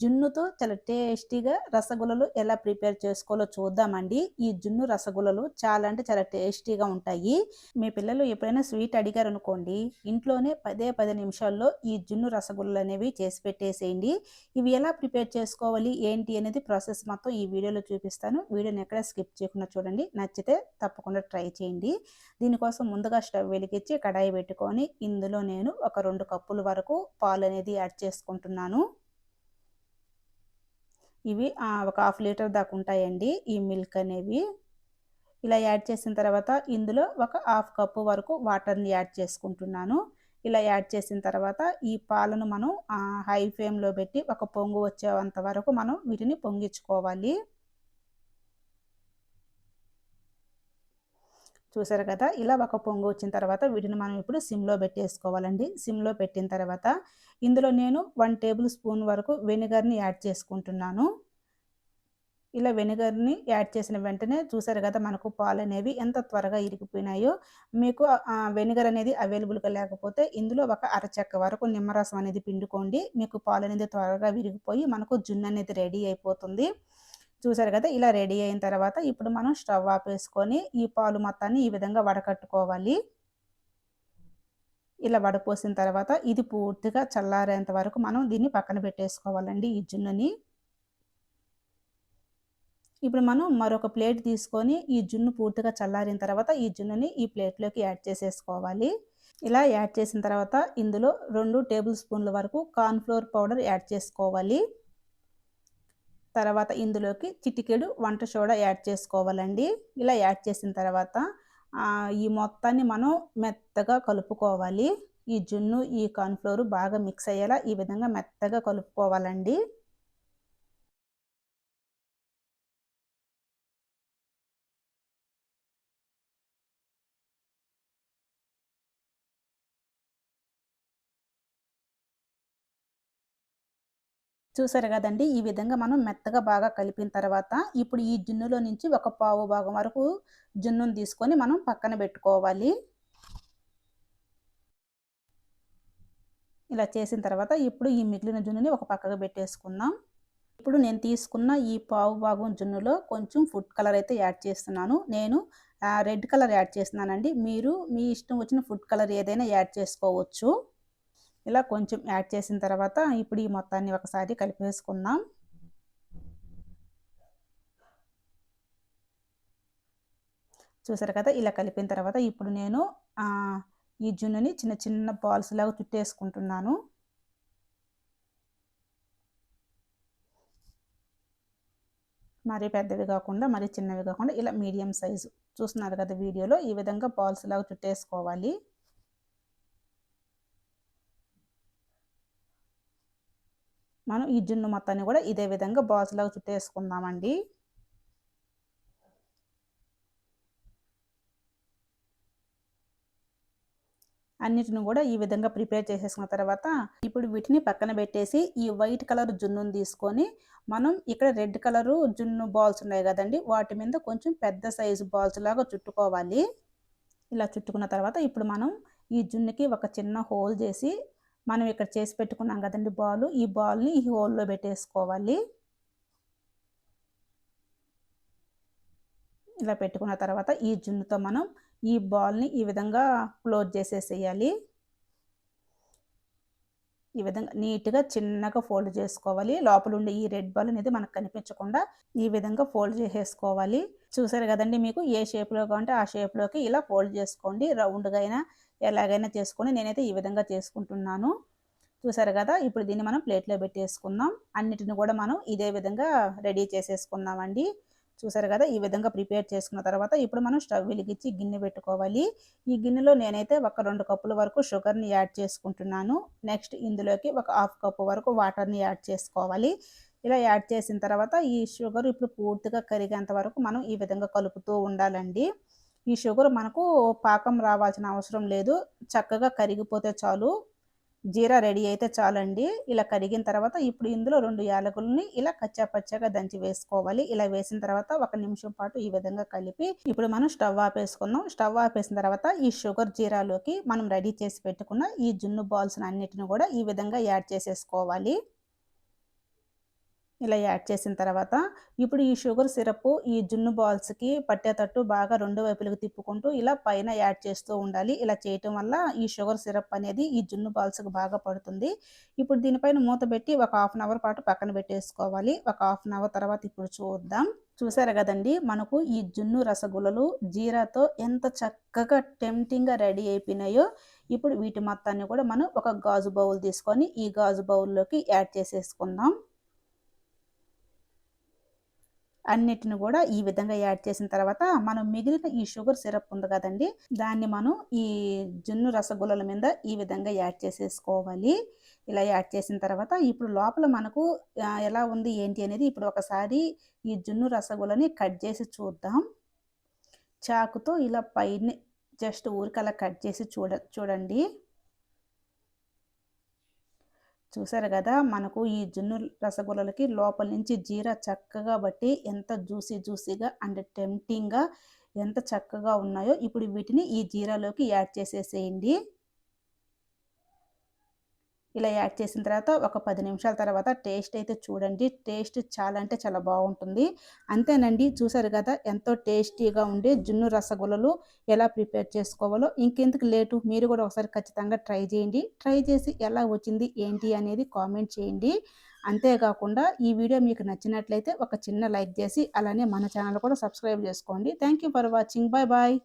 జున్నుతో చాలా టేస్టీగా రసగుల్లలు ఎలా ప్రిపేర్ చేసుకోవాలో చూద్దామండి. ఈ జున్ను రసగుల్లలు చాలా అంటే చాలా టేస్టీగా ఉంటాయి. మీ పిల్లలు ఎప్పుడైనా స్వీట్ అడిగారు అనుకోండి ఇంట్లోనే పదే పది నిమిషాల్లో ఈ జున్ను రసగుల్లలు అనేవి చేసి పెట్టేసేయండి. ఇవి ఎలా ప్రిపేర్ చేసుకోవాలి ఏంటి అనేది ప్రాసెస్ మొత్తం ఈ వీడియోలో చూపిస్తాను. వీడియోని ఎక్కడ స్కిప్ చేయకుండా చూడండి నచ్చితే తప్పకుండా ట్రై చేయండి. దీనికోసం ముందుగా స్టవ్ వెలిగించి కడాయి పెట్టుకొని ఇందులో నేను ఒక రెండు కప్పుల వరకు పాలు అనేది యాడ్ చేసుకుంటున్నాను. ఇవి ఒక హాఫ్ లీటర్ దాకా ఉంటాయండి ఈ మిల్క్ అనేవి. ఇలా యాడ్ చేసిన తర్వాత ఇందులో ఒక హాఫ్ కప్పు వరకు వాటర్ని యాడ్ చేసుకుంటున్నాను. ఇలా యాడ్ చేసిన తర్వాత ఈ పాలను మనం హై ఫ్లేమ్లో పెట్టి ఒక పొంగు వచ్చేంత వరకు మనం వీటిని పొంగించుకోవాలి. చూసారు కదా? ఇలా ఒక పొంగు వచ్చిన తర్వాత వీటిని మనం ఇప్పుడు సిమ్లో పెట్టేసుకోవాలండి. సిమ్లో పెట్టిన తర్వాత ఇందులో నేను వన్ టేబుల్ స్పూన్ వరకు వెనిగర్ని యాడ్ చేసుకుంటున్నాను. ఇలా వెనిగర్ని యాడ్ చేసిన వెంటనే చూసారు కదా మనకు పాలు అనేవి ఎంత త్వరగా ఇరిగిపోయినాయో. మీకు వెనిగర్ అనేది అవైలబుల్గా లేకపోతే ఇందులో ఒక అరచెక్క వరకు నిమ్మరసం అనేది పిండుకోండి. మీకు పాలు అనేది త్వరగా విరిగిపోయి మనకు జున్ను అనేది రెడీ అయిపోతుంది. చూసారు కదా ఇలా రెడీ అయిన తర్వాత ఇప్పుడు మనం స్టవ్ ఆపేసుకొని ఈ పాలు మొత్తాన్ని ఈ విధంగా వడకట్టుకోవాలి. ఇలా వడపోసిన తర్వాత ఇది పూర్తిగా చల్లారేంత వరకు మనం దీన్ని పక్కన పెట్టేసుకోవాలండి ఈ జున్నుని. ఇప్పుడు మనం మరొక ప్లేట్ తీసుకొని ఈ జున్ను పూర్తిగా చల్లారిన తర్వాత ఈ జున్నుని ఈ ప్లేట్లోకి యాడ్ చేసేసుకోవాలి. ఇలా యాడ్ చేసిన తర్వాత ఇందులో రెండు టేబుల్ స్పూన్ల వరకు కార్న్ఫ్లోర్ పౌడర్ యాడ్ చేసుకోవాలి. తర్వాత ఇందులోకి చిటికెడు వంట సోడా యాడ్ చేసుకోవాలండి. ఇలా యాడ్ చేసిన తర్వాత ఈ మొత్తాన్ని మనం మెత్తగా కలుపుకోవాలి. ఈ జున్ను ఈ కార్న్ఫ్లోర్ బాగా మిక్స్ అయ్యేలా ఈ విధంగా మెత్తగా కలుపుకోవాలండి. చూసారు కదండి? ఈ విధంగా మనం మెత్తగా బాగా కలిపిన తర్వాత ఇప్పుడు ఈ జున్నులో నుంచి ఒక పావు భాగం వరకు జున్నును తీసుకొని మనం పక్కన పెట్టుకోవాలి. ఇలా చేసిన తర్వాత ఇప్పుడు ఈ మిగిలిన జున్నుని ఒక పక్కకు పెట్టేసుకుందాం. ఇప్పుడు నేను తీసుకున్న ఈ పావు భాగం జున్నులో కొంచెం ఫుడ్ కలర్ అయితే యాడ్ చేస్తున్నాను. నేను రెడ్ కలర్ యాడ్ చేస్తున్నానండి. మీరు మీ ఇష్టం వచ్చిన ఫుడ్ కలర్ ఏదైనా యాడ్ చేసుకోవచ్చు. ఇలా కొంచెం యాడ్ చేసిన తర్వాత ఇప్పుడు ఈ మొత్తాన్ని ఒకసారి కలిపేసుకుందాం. చూసారు కదా? ఇలా కలిపిన తర్వాత ఇప్పుడు నేను ఈ జున్నుని చిన్న చిన్న బాల్స్ లాగా చుట్టేసుకుంటున్నాను. మరీ పెద్దవి కాకుండా మరీ చిన్నవి కాకుండా ఇలా మీడియం సైజు. చూస్తున్నారు కదా వీడియోలో? ఈ విధంగా బాల్స్ లాగా చుట్టేసుకోవాలి. మనం ఈ జున్ను మొత్తాన్ని కూడా ఇదే విధంగా బాల్స్ లాగా చుట్టేసుకుందామండి. అన్నిటిని కూడా ఈ విధంగా ప్రిపేర్ చేసేసుకున్న తర్వాత ఇప్పుడు వీటిని పక్కన పెట్టేసి ఈ వైట్ కలర్ జున్నుని తీసుకొని మనం ఇక్కడ రెడ్ కలరు జున్ను బాల్స్ ఉన్నాయి కదండి వాటి మీద కొంచెం పెద్ద సైజు బాల్స్ లాగా చుట్టుకోవాలి. ఇలా చుట్టుకున్న తర్వాత ఇప్పుడు మనం ఈ జున్నుకి ఒక చిన్న హోల్ చేసి మనం ఇక్కడ చేసి పెట్టుకున్నాం కదండి బాల్. ఈ బాల్ని ఈ హోల్లో పెట్టేసుకోవాలి. ఇలా పెట్టుకున్న తర్వాత ఈ జున్నుతో మనం ఈ బాల్ని ఈ విధంగా క్లోజ్ చేసేసేయాలి. ఈ విధంగా నీట్గా చిన్నగా ఫోల్డ్ చేసుకోవాలి. లోపల ఉండే ఈ రెడ్ బాల్ అనేది మనకు కనిపించకుండా ఈ విధంగా ఫోల్డ్ చేసేసుకోవాలి. చూసారు కదండి మీకు ఏ షేప్లో కావాలంటే ఆ షేప్లోకి ఇలా ఫోల్డ్ చేసుకోండి. రౌండ్గా అయినా ఎలాగైనా చేసుకొని నేనైతే ఈ విధంగా చేసుకుంటున్నాను. చూసారు కదా ఇప్పుడు దీన్ని మనం ప్లేట్లో పెట్టేసుకుందాం. అన్నిటిని కూడా మనం ఇదే విధంగా రెడీ చేసేసుకుందామండి. చూసారు కదా? ఈ విధంగా ప్రిపేర్ చేసుకున్న తర్వాత ఇప్పుడు మనం స్టవ్ వెలిగించి గిన్నె పెట్టుకోవాలి. ఈ గిన్నెలో నేనైతే ఒక రెండు కప్పుల వరకు షుగర్ని యాడ్ చేసుకుంటున్నాను. నెక్స్ట్ ఇందులోకి ఒక హాఫ్ కప్పు వరకు వాటర్ని యాడ్ చేసుకోవాలి. ఇలా యాడ్ చేసిన తర్వాత ఈ షుగర్ ఇప్పుడు పూర్తిగా కరిగేంత వరకు మనం ఈ విధంగా కలుపుతూ ఉండాలండి. ఈ షుగర్ మనకు పాకం రావాల్సిన అవసరం లేదు. చక్కగా కరిగిపోతే చాలు. జీరా రెడీ అయితే చాలండి. ఇలా కరిగిన తర్వాత ఇప్పుడు ఇందులో రెండు యాలకులని ఇలా కచ్చా పచ్చగా దంచి వేసుకోవాలి. ఇలా వేసిన తర్వాత ఒక నిమిషం పాటు ఈ విధంగా కలిపి ఇప్పుడు మనం స్టవ్ ఆపేసుకుందాం. స్టవ్ ఆపేసిన తర్వాత ఈ షుగర్ జీరాలోకి మనం రెడీ చేసి పెట్టుకున్న ఈ జున్ను బాల్స్ అన్నిటిని కూడా ఈ విధంగా యాడ్ చేసేసుకోవాలి. ఇలా యాడ్ చేసిన తర్వాత ఇప్పుడు ఈ షుగర్ సిరప్ ఈ జున్ను బాల్స్కి పట్టేటట్టు బాగా రెండు వైపులకు తిప్పుకుంటూ ఇలా పైన యాడ్ చేస్తూ ఉండాలి. ఇలా చేయటం వల్ల ఈ షుగర్ సిరప్ అనేది ఈ జున్ను బాల్స్కి బాగా పడుతుంది. ఇప్పుడు దీనిపైన మూత పెట్టి ఒక హాఫ్ అన్ అవర్ పాటు పక్కన పెట్టేసుకోవాలి. ఒక హాఫ్ అన్ అవర్ తర్వాత ఇప్పుడు చూద్దాం. చూసారు కదండి మనకు ఈ జున్ను రసగుల్లలు జీరాతో ఎంత చక్కగా టెంప్టింగ్గా రెడీ అయిపోయినాయో. ఇప్పుడు వీటి మొత్తాన్ని కూడా మనం ఒక గాజు బౌల్ తీసుకొని ఈ గాజు బౌల్లోకి యాడ్ చేసేసుకుందాం. అన్నిటిని కూడా ఈ విధంగా యాడ్ చేసిన తర్వాత మనం మిగిలిన ఈ షుగర్ సిరప్ ఉంది కదండి దాన్ని మనం ఈ జున్ను రసగుల్లల మీద ఈ విధంగా యాడ్ చేసేసుకోవాలి. ఇలా యాడ్ చేసిన తర్వాత ఇప్పుడు లోపల మనకు ఎలా ఉంది ఏంటి అనేది ఇప్పుడు ఒకసారి ఈ జున్ను రసగుల్లని కట్ చేసి చూద్దాం. చాకుతో ఇలా పైన జస్ట్ ఊరికలా కట్ చేసి చూడ చూడండి. చూసారు కదా మనకు ఈ జున్ను రసగుల్లలకి లోపల నుంచి జీరా చక్కగా బట్టి ఎంత జ్యూసీ జ్యూసీగా అండ్ టెంప్టింగ్గా ఎంత చక్కగా ఉన్నాయో ఇప్పుడు వీటిని ఈ జీరాలోకి యాడ్ చేసేసేయండి. ఇలా యాడ్ చేసిన తర్వాత ఒక పది నిమిషాల తర్వాత టేస్ట్ అయితే చూడండి. టేస్ట్ చాలా అంటే చాలా బాగుంటుంది. అంతేనండి. చూసారు కదా ఎంతో టేస్టీగా ఉండే జున్ను రసగుల్లలు ఎలా ప్రిపేర్ చేసుకోవాలో. ఇంకెందుకు లేటు? మీరు కూడా ఒకసారి ఖచ్చితంగా ట్రై చేయండి. ట్రై చేసి ఎలా వచ్చింది ఏంటి అనేది కామెంట్ చేయండి. అంతేకాకుండా ఈ వీడియో మీకు నచ్చినట్లయితే ఒక చిన్న లైక్ చేసి అలానే మన ఛానల్ కూడా సబ్స్క్రైబ్ చేసుకోండి. Thank for watching. Bye bye.